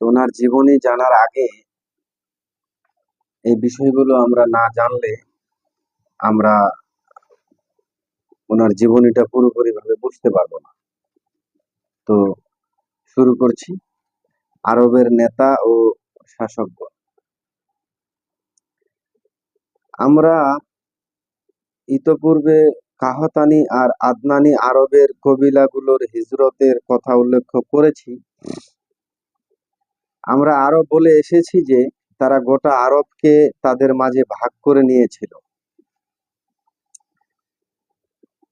তো ওনার জীবনী জানার আগে এই বিষয়গুলো আমরা না জানলে আমরা ওনার জীবনীটা পুরোপুরি ভাবে বুঝতে পারব না। তো শুরু করছি। আরবের নেতা ও শাসকগণ আমরা ইতপূর্বে কাহতানি আর আদনানি আরবের কবিলাগুলোর হিজরতের কথা উল্লেখ করেছি। আমরা আরব বলে এসেছি যে তারা গোটা আরবকে তাদের মাঝে ভাগ করে নিয়েছিল।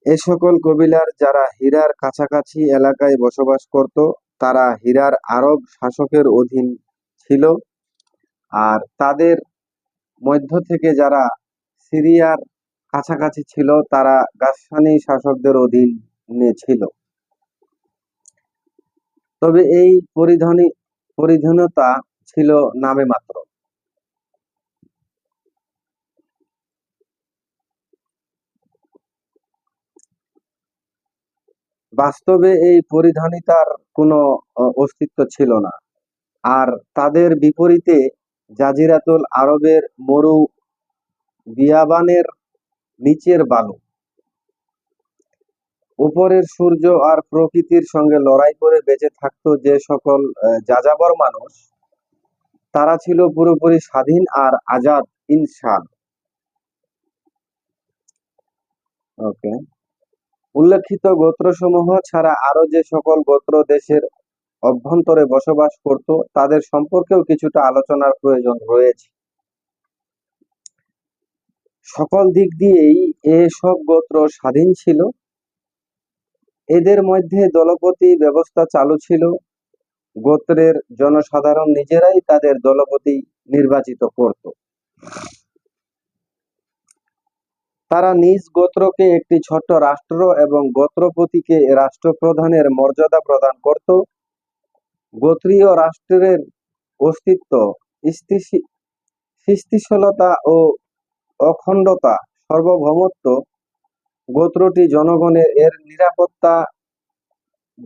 এ সকল কবিলার যারা হীরার কাছাকাছি এলাকায় বসবাস করত, তারা হীরার আরব শাসকের অধীন ছিল আর তাদের মধ্য থেকে যারা সিরিয়ার কাছাকাছি ছিল, তারা গাসসানি শাসকদের অধীনে ছিল। তবে এই পরিধানী পরিধীনতা ছিল নামে মাত্র। বাস্তবে এই পরিধানিতার কোনো অস্তিত্ব ছিল না। আর তাদের বিপরীতে জাজিরাতুল আরবের মরু বিয়াবানের নিচের বালু উপরের সূর্য আর প্রকৃতির সঙ্গে লড়াই করে বেঁচে থাকতো যে সকল যাযাবর মানুষ, তারা ছিল পুরোপুরি স্বাধীন আর আজাদ ইনসান ওকে। উল্লেখিত গোত্রসমূহ ছাড়া আরও যে সকল গোত্র দেশের অভ্যন্তরে বসবাস করত, তাদের সম্পর্কেও কিছুটা আলোচনার প্রয়োজন রয়েছে। সকল দিক দিয়েই এসব গোত্র স্বাধীন ছিল। এদের মধ্যে দলপতি ব্যবস্থা চালু ছিল। গোত্রের জনসাধারণ নিজেরাই তাদের দলপতি নির্বাচিত করত। তারা নিজ গোত্রকে একটি ছোট্ট রাষ্ট্র এবং গোত্রপতিকে রাষ্ট্রপ্রধানের মর্যাদা প্রদান করত। গোত্রীয় রাষ্ট্রের অস্তিত্ব, স্থিতি- স্থিতিশীলতা ও অখণ্ডতা, সার্বভৌমত্ব গোত্রটি জনগণের এর নিরাপত্তা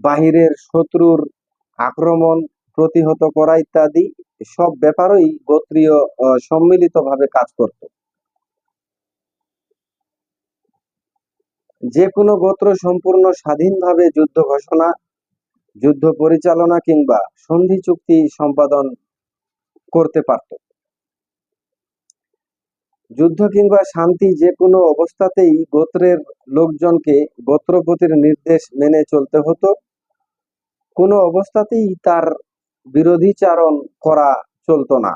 বাহিরের শত্রুর আক্রমণ প্রতিহত করা ইত্যাদি সব ব্যাপারেই গোত্রীয় সম্মিলিতভাবে কাজ করত। যে কোনো গোত্র সম্পূর্ণ স্বাধীনভাবে যুদ্ধ ঘোষণা, যুদ্ধ পরিচালনা কিংবা সন্ধি চুক্তি সম্পাদন করতে পারত। যুদ্ধ কিংবা শান্তি যে কোনো অবস্থাতেই গোত্রের লোকজনকে গোত্রপতির নির্দেশ মেনে চলতে হতো। কোনো অবস্থাতেই তার বিরোধীচারণ করা চলতো না।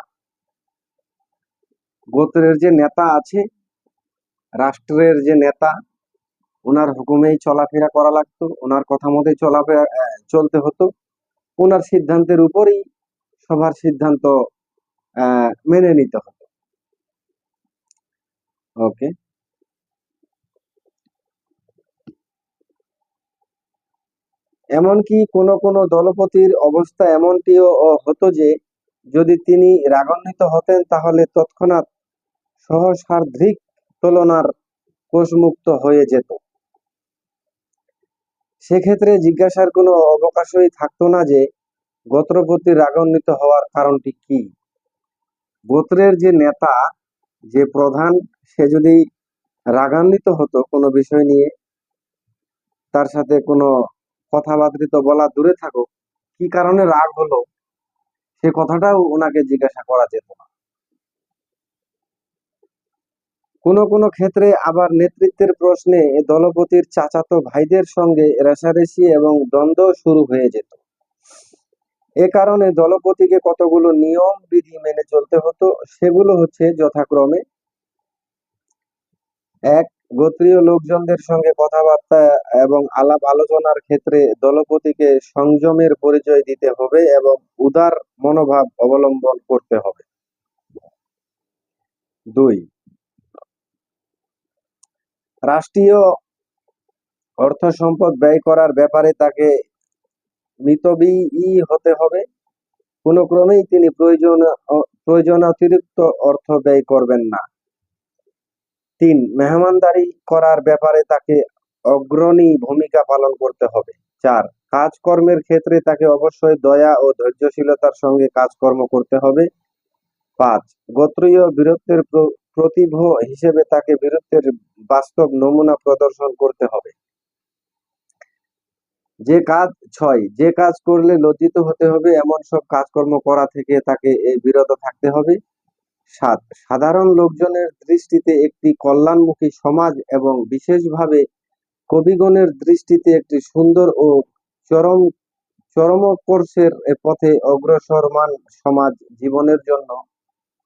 গোত্রের যে নেতা আছে, রাষ্ট্রের যে নেতা ওনার হুকুমেই চলাফেরা করা লাগতো ওনার কথা মতোই চলাফেরা চলতে হতো। ওনার সিদ্ধান্তের উপরেই সবার সিদ্ধান্ত মেনে নিতে হতো। ওকে এমনকি কোন কোন দলপতির অবস্থা এমনটিও হতো যে, যদি তিনি রাগান্বিত হতেন তাহলে তৎক্ষণাৎ সহস্রাধিক তুলনার কোষমুক্ত হয়ে যেত। সেক্ষেত্রে জিজ্ঞাসার কোনো অবকাশই থাকতো না যে গোত্রপতির রাগান্বিত হওয়ার কারণটি কি? গোত্রের যে নেতা, যে প্রধান সে যদি রাগান্বিত হতো কোনো বিষয় নিয়ে, তার সাথে কোনো কথাবার্তা তো বলা দূরে থাকুক, কি কারণে রাগ হলো? সে কথাটাও ওনাকে জিজ্ঞাসা করা যেত না। কোনো কোনো ক্ষেত্রে আবার নেতৃত্বের প্রশ্নে দলপতির চাচাতো ভাইদের সঙ্গে রেষারেষি এবং দ্বন্দ্ব শুরু হয়ে যেত। এ কারণে দলপতিকে কতগুলো নিয়ম, বিধি মেনে চলতে হতো, সেগুলো হচ্ছে যথাক্রমে এক গোত্রীয় লোকজনদের সঙ্গে কথাবার্তা এবং আলাপ আলোচনার ক্ষেত্রে দলপতিকে সংযমের পরিচয় দিতে হবে এবং উদার মনোভাব অবলম্বন করতে হবে। দুই, রাষ্ট্রীয় অর্থ সম্পদ ব্যয় করার ব্যাপারে তাকে মিতব্যয়ী হতে হবে। কোনো ক্রমেই তিনি প্রয়োজন প্রয়োজন অতিরিক্ত অর্থ ব্যয় করবেন না। তিন, মেহমানদারি করার ব্যাপারে তাকে অগ্রণী ভূমিকা পালন করতে হবে। চার, কাজকর্মের ক্ষেত্রে তাকে অবশ্যই দয়া ও ধৈর্যশীলতার সঙ্গে কাজকর্ম করতে হবে। পাঁচ, গোত্রীয় বীরত্বের প্র- প্রতিভ হিসেবে তাকে বীরত্বের বাস্তব নমুনা প্রদর্শন করতে হবে। যে কাজ, ছয়, যে কাজ করলে লজ্জিত হতে হবে, এমন সব কাজকর্ম করা থেকে তাকে বিরত থাকতে হবে। সাত। সাধারণ লোকজনের দৃষ্টিতে একটি কল্যাণমুখী সমাজ এবং বিশেষভাবে কবিগণের দৃষ্টিতে একটি সুন্দর ও চরম চরমোৎকর্ষের পথে অগ্রসরমান সমাজ জীবনের জন্য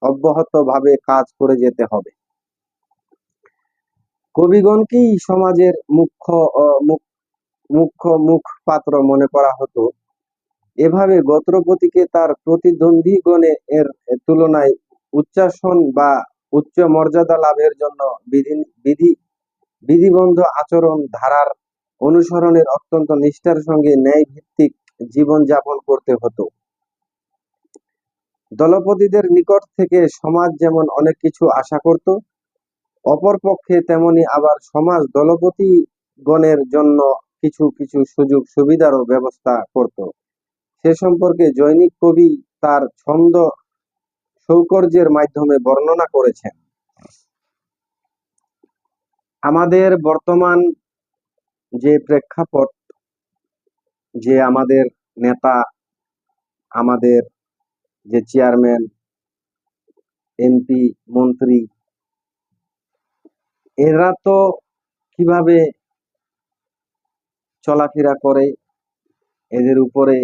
অব্যাহতভাবে কাজ করে যেতে হবে। কবিগণকেই সমাজের মুখ্য মুখ্য মুখপাত্র মনে করা হতো? এভাবে গোত্রপতিকে তার প্রতিদ্বন্দ্বীগণে এর তুলনায় উচ্চাসন বা উচ্চ মর্যাদা লাভের জন্য বিধি বিধি, বিধিবন্ধ আচরণ ধারার অনুসরণের অত্যন্ত নিষ্ঠার সঙ্গে ন্যায় ভিত্তিক জীবন যাপন করতে হতো। দলপতিদের নিকট থেকে সমাজ যেমন অনেক কিছু আশা করত, অপরপক্ষে তেমনি আবার সমাজ দলপতি গণের জন্য কিছু কিছু সুযোগ সুবিধারও ব্যবস্থা করত। সে সম্পর্কে জৈনিক কবি তার ছন্দ সৌকর্যের মাধ্যমে বর্ণনা করেছেন। আমাদের বর্তমান যে প্রেক্ষাপট, যে আমাদের নেতা, আমাদের যে চেয়ারম্যান, এমপি, মন্ত্রী, এরা তো কীভাবে চলাফেরা করে, এদের উপরে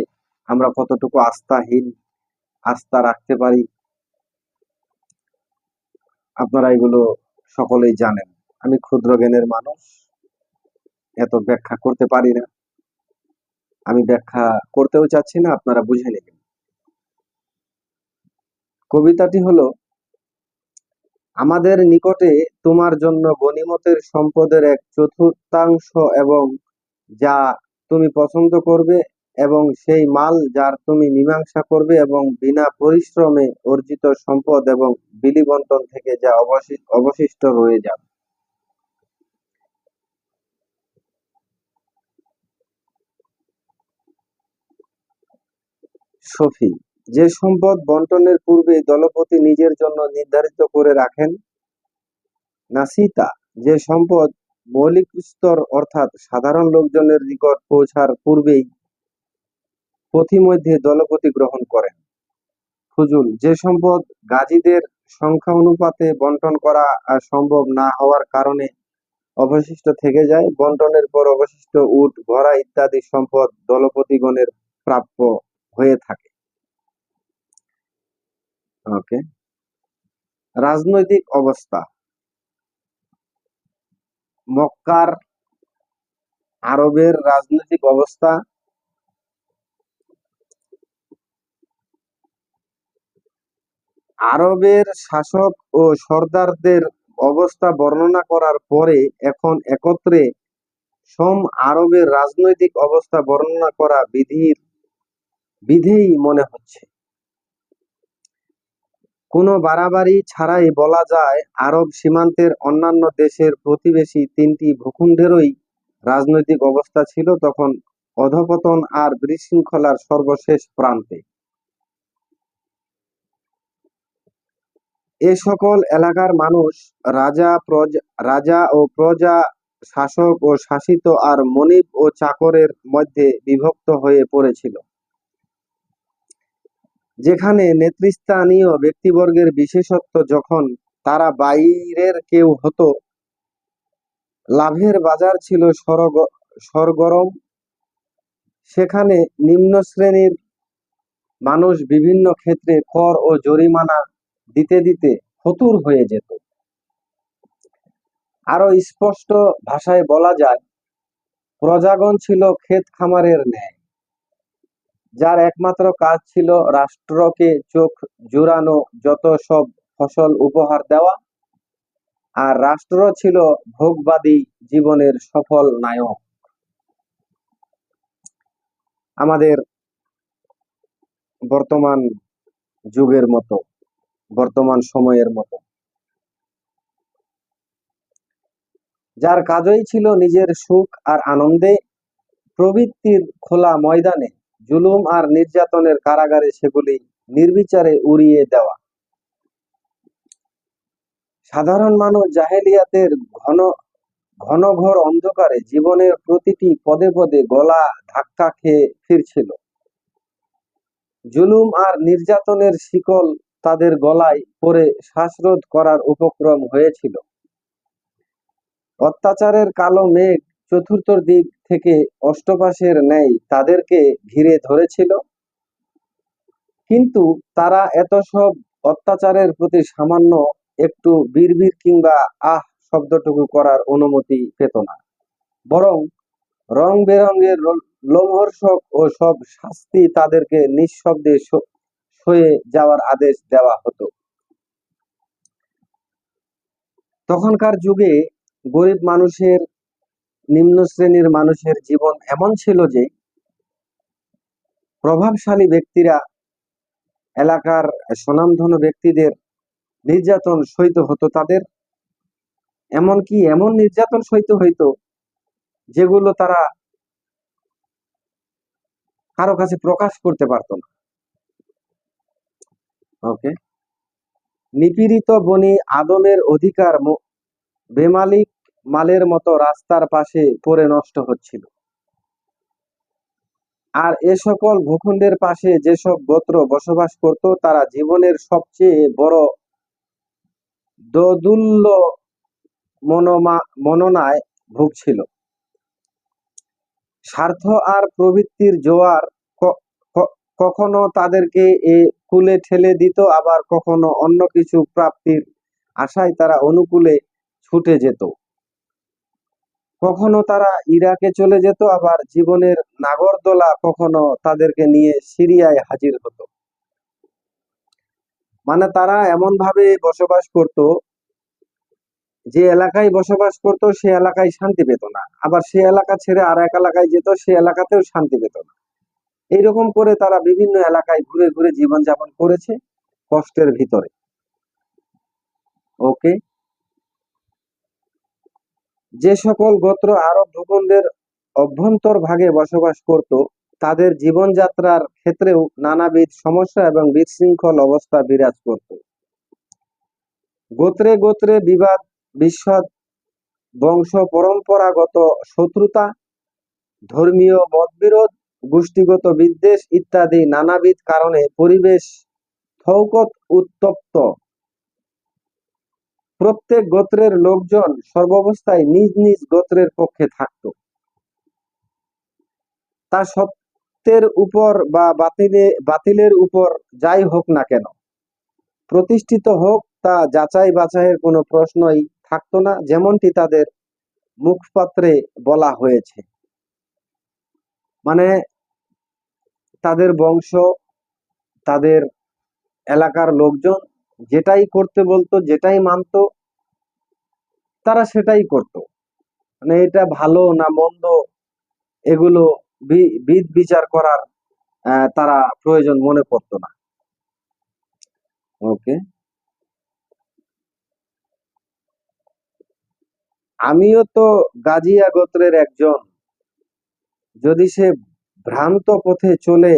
আমরা কতটুকু আস্থাহীন, আস্থা রাখতে পারি আপনারা এগুলো সকলেই জানেন। আমি ক্ষুদ্র জ্ঞানের মানুষ, এত ব্যাখ্যা করতে পারি না। আমি ব্যাখ্যা করতেও চাচ্ছি না, আপনারা বুঝে নেবেন। কবিতাটি হলো, আমাদের নিকটে তোমার জন্য গনিমতের সম্পদের এক চতুর্থাংশ এবং যা তুমি পছন্দ করবে এবং সেই মাল যার তুমি মীমাংসা করবে এবং বিনা পরিশ্রমে অর্জিত সম্পদ এবং বিলি বন্টন থেকে যা অবশি- অবশিষ্ট রয়ে যাবে। সফি, যে সম্পদ বন্টনের পূর্বে দলপতি নিজের জন্য নির্ধারিত করে রাখেন নাসিতা যে সম্পদ মৌলিক স্তর অর্থাৎ সাধারণ লোকজনের নিকট পৌঁছার পূর্বেই পথিমধ্যে দলপতি গ্রহণ করেন। ফুজুল, যে সম্পদ গাজীদের সংখ্যা অনুপাতে বন্টন করা সম্ভব না হওয়ার কারণে অবশিষ্ট থেকে যায়, বন্টনের পর অবশিষ্ট উট, ঘোড়া ইত্যাদি সম্পদ দলপতিগণের প্রাপ্য হয়ে থাকে। ওকে। রাজনৈতিক অবস্থা। মক্কার আরবের রাজনৈতিক অবস্থা আরবের শাসক ও সর্দারদের অবস্থা বর্ণনা করার পরে এখন একত্রে সম আরবের রাজনৈতিক অবস্থা বর্ণনা করা বিধির বিধেই মনে হচ্ছে। কোনো বাড়াবাড়ি ছাড়াই বলা যায়, আরব সীমান্তের অন্যান্য দেশের প্রতিবেশী তিনটি ভূখণ্ডেরই রাজনৈতিক অবস্থা ছিল তখন অধপতন আর বিশৃঙ্খলার সর্বশেষ প্রান্তে। এ সকল এলাকার মানুষ রাজা, প্রজা, রাজা ও প্রজা শাসক ও শাসিত আর মনিব ও চাকরের মধ্যে বিভক্ত হয়ে পড়েছিল। যেখানে নেতৃস্থানীয় ব্যক্তিবর্গের বিশেষত্ব যখন তারা বাইরের কেউ হতো, লাভের বাজার ছিল সরগ- সরগরম। সেখানে নিম্ন শ্রেণির মানুষ বিভিন্ন ক্ষেত্রে কর ও জরিমানা দিতে দিতে ফতুর হয়ে যেত। আরও স্পষ্ট ভাষায় বলা যায়, প্রজাগণ ছিল ক্ষেত খামারের ন্যায়। যার একমাত্র কাজ ছিল রাষ্ট্রকে চোখ জুড়ানো যত সব ফসল উপহার দেওয়া, আর রাষ্ট্র ছিল ভোগবাদী জীবনের সফল নায়ক। আমাদের বর্তমান যুগের মতো। বর্তমান সময়ের মতো। যার কাজই ছিল নিজের সুখ আর আনন্দে, প্রবৃত্তির খোলা ময়দানে জুলুম আর নির্যাতনের কারাগারে সেগুলি নির্বিচারে উড়িয়ে দেওয়া। সাধারণ মানুষ জাহেলিয়াতের ঘন, ঘনঘোর অন্ধকারে জীবনের প্রতিটি পদে পদে গলা ধাক্কা খেয়ে ফিরছিল। জুলুম আর নির্যাতনের শিকল তাদের গলায় পরে শ্বাসরোধ করার উপক্রম হয়েছিল। অত্যাচারের কালো মেঘ চতুর্থ দিক থেকে অষ্টপাশের ন্যায় তাদেরকে ঘিরে ধরেছিল। কিন্তু তারা এত সব অত্যাচারের প্রতি সামান্য একটু বিড়বিড় কিংবা আহ শব্দটুকু করার অনুমতি পেত না। বরং রং বেরঙের লোমহর্ষক ও সব শাস্তি তাদেরকে নিঃশব্দে সয়ে যাওয়ার আদেশ দেওয়া হতো। তখনকার যুগে গরিব মানুষের, নিম্ন শ্রেণির মানুষের জীবন এমন ছিল যে, প্রভাবশালী ব্যক্তিরা এলাকার স্বনামধন্য ব্যক্তিদের নির্যাতন সইতে হতো তাদের। এমনকি এমন নির্যাতন সইতে হইতো যেগুলো তারা কারও কাছে প্রকাশ করতে পারতো না। ওকে নিপীড়িত বনি আদমের অধিকার বেমালিক মালের মতো রাস্তার পাশে পড়ে নষ্ট হচ্ছিল। আর এ সকল ভূখণ্ডের পাশে যেসব গোত্র বসবাস করত, তারা জীবনের সবচেয়ে বড় দোদুল্য মনোমা মননায় ভুগছিল স্বার্থ আর প্রবৃত্তির জোয়ার কখনো তাদেরকে এ কুলে ঠেলে দিত, আবার কখনো অন্য কিছু প্রাপ্তির আশায় তারা অনুকূলে ছুটে যেত। কখনো তারা ইরাকে চলে যেত, আবার জীবনের নাগরদোলা কখনো তাদেরকে নিয়ে সিরিয়ায় হাজির হতো। মানে তারা এমন ভাবে বসবাস করত, যে এলাকায় বসবাস করত, সে এলাকায় শান্তি পেত না। আবার সে এলাকা ছেড়ে আর এক এলাকায় যেত, সে এলাকাতেও শান্তি পেত না। এইরকম করে তারা বিভিন্ন এলাকায় ঘুরে ঘুরে জীবনযাপন করেছে কষ্টের ভিতরে। ওকে? যে সকল গোত্র আরব ভূখণ্ডের অভ্যন্তর ভাগে বসবাস করত, তাদের জীবনযাত্রার ক্ষেত্রেও নানাবিধ সমস্যা এবং বিশৃঙ্খল অবস্থা বিরাজ করত। গোত্রে গোত্রে বিবাদ বিস্বাদ বংশ পরম্পরাগত শত্রুতা, ধর্মীয় মতবিরোধ গোষ্ঠীগত বিদ্বেষ ইত্যাদি নানাবিধ কারণে পরিবেশ থৌকত উত্তপ্ত। প্রত্যেক গোত্রের লোকজন সর্বাবস্থায় নিজ নিজ গোত্রের পক্ষে থাকত। তা সত্যের উপর বা বাতিলে, বাতিলের উপর যাই হোক না কেন, প্রতিষ্ঠিত হোক তা যাচাই বাছাইয়ের কোনো প্রশ্নই থাকতো না, যেমনটি তাদের মুখপাত্রে বলা হয়েছে। মানে তাদের বংশ, তাদের এলাকার লোকজন যেটাই করতে বলতো, যেটাই মানতো, তারা সেটাই করত। মানে এটা ভালো না মন্দ, এগুলো বিদ বিচার করার তারা প্রয়োজন মনে করতো না। ওকে আমিও তো গাজিয়া গোত্রের একজন। যদি সে ভ্রান্ত পথে চলে,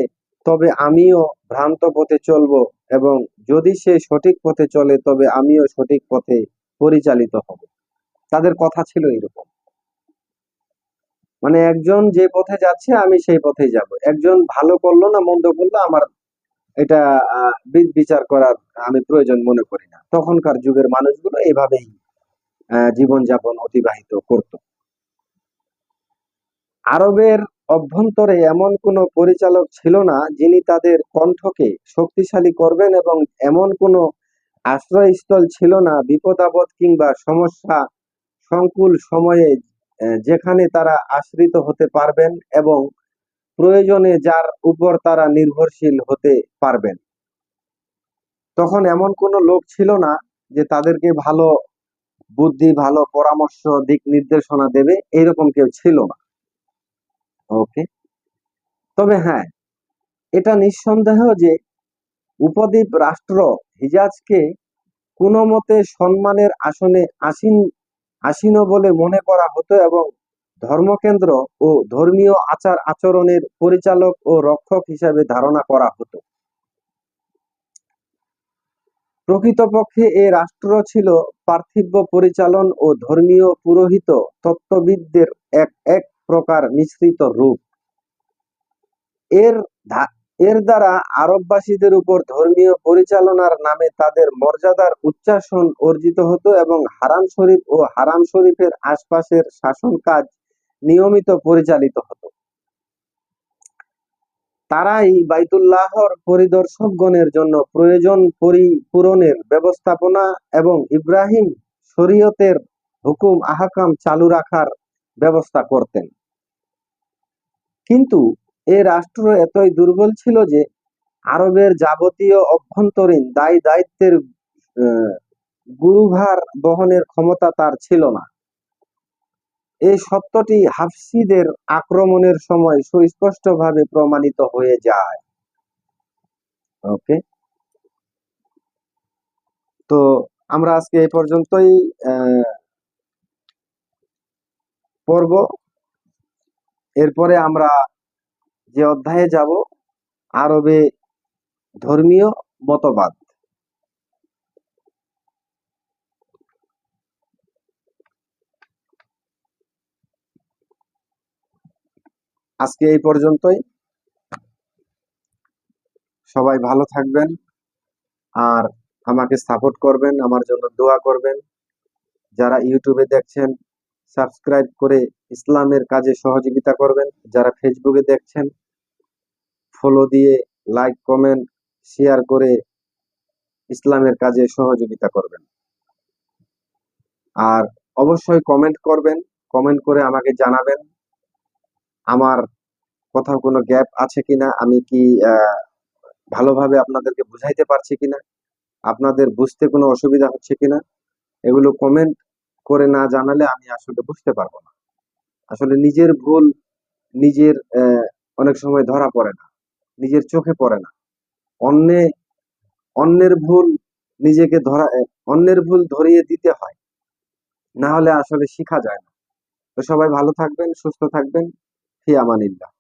তবে আমিও ভ্রান্ত পথে চলবো এবং যদি সে সঠিক পথে চলে, তবে আমিও সঠিক পথে পরিচালিত হব। তাদের কথা ছিল এরকম মানে একজন যে পথে যাচ্ছে, আমি সেই পথেই যাব। একজন ভালো করল না, মন্দ করল, আমার এটা বিচার করার আমি প্রয়োজন মনে করি না। তখনকার যুগের মানুষগুলো এভাবেই জীবনযাপন অতিবাহিত করত। আরবের অভ্যন্তরে এমন কোনো পরিচালক ছিল না যিনি তাদের কণ্ঠকে শক্তিশালী করবেন এবং এমন কোনো আশ্রয়স্থল ছিল না বিপদ আপদ কিংবা সমস্যা সংকুল সময়ে যেখানে তারা আশ্রিত হতে পারবেন এবং প্রয়োজনে যার উপর তারা নির্ভরশীল হতে পারবেন। তখন এমন কোনো লোক ছিল না যে তাদেরকে ভালো বুদ্ধি, ভালো পরামর্শ, দিক নির্দেশনা দেবে, এরকম কেউ ছিল না। ওকে তবে হ্যাঁ এটা নিঃসন্দেহ যে উপদ্বীপ রাষ্ট্র হিজাজকে কোনো মতে সম্মানের আসনে আসীন আসীন বলে মনে করা হতো এবং ধর্মকেন্দ্র ও ধর্মীয় আচার আচরণের পরিচালক ও রক্ষক হিসাবে ধারণা করা হতো। প্রকৃতপক্ষে এ রাষ্ট্র ছিল পার্থিব পরিচালন ও ধর্মীয় পুরোহিত তত্ত্ববিদদের এক এক প্রকার মিশ্রিত রূপ। এর এর দ্বারা আরববাসীদের উপর ধর্মীয় পরিচালনার নামে তাদের মর্যাদার উচ্চাসন অর্জিত হতো এবং হারাম শরীফ ও হারাম শরীফের আশপাশের শাসন কাজ নিয়মিত পরিচালিত হতো। তারাই বাইতুল্লাহর পরিদর্শকগণের জন্য প্রয়োজন পরিপূরণের ব্যবস্থাপনা এবং ইব্রাহিম শরীয়তের হুকুম, আহকাম চালু রাখার ব্যবস্থা করতেন। কিন্তু এ রাষ্ট্র এতই দুর্বল ছিল যে আরবের যাবতীয় অভ্যন্তরীণ দায় দায়িত্বের গুরুভার বহনের ক্ষমতা তার ছিল না। এই সত্যটি হাফসিদের আক্রমণের সময় সুস্পষ্টভাবে প্রমাণিত হয়ে যায়। ওকে? তো আমরা আজকে এই পর্যন্তই পড়ব। এরপরে আমরা যে অধ্যায়ে যাব, আরবে ধর্মীয় মতবাদ। আজকে এই পর্যন্তই। সবাই ভালো থাকবেন আর আমাকে সাপোর্ট করবেন, আমার জন্য দোয়া করবেন। যারা ইউটিউবে দেখছেন সাবস্ক্রাইব করে ইসলামের কাজে সহযোগিতা করবেন। যারা ফেসবুকে দেখছেন ফলো দিয়ে লাইক কমেন্ট শেয়ার করে ইসলামের কাজে সহযোগিতা করবেন। আর অবশ্যই কমেন্ট করবেন। কমেন্ট করে আমাকে জানাবেন, আমার কোথাও কোনো গ্যাপ আছে কিনা, আমি কি ভালোভাবে আপনাদেরকে বুঝাইতে পারছি কিনা, আপনাদের বুঝতে কোনো অসুবিধা হচ্ছে কিনা, এগুলো কমেন্ট করে না জানালে আমি আসলে বুঝতে পারব না। আসলে নিজের ভুল নিজের অনেক সময় ধরা পড়ে না। নিজের চোখে পড়ে না। অন্যে, অন্যের ভুল নিজেকে ধরা অন্যের ভুল ধরিয়ে দিতে হয়। না হলে আসলে শেখা যায় না। তো সবাই ভালো থাকবেন, সুস্থ থাকবেন। ফি আমানিল্লাহ।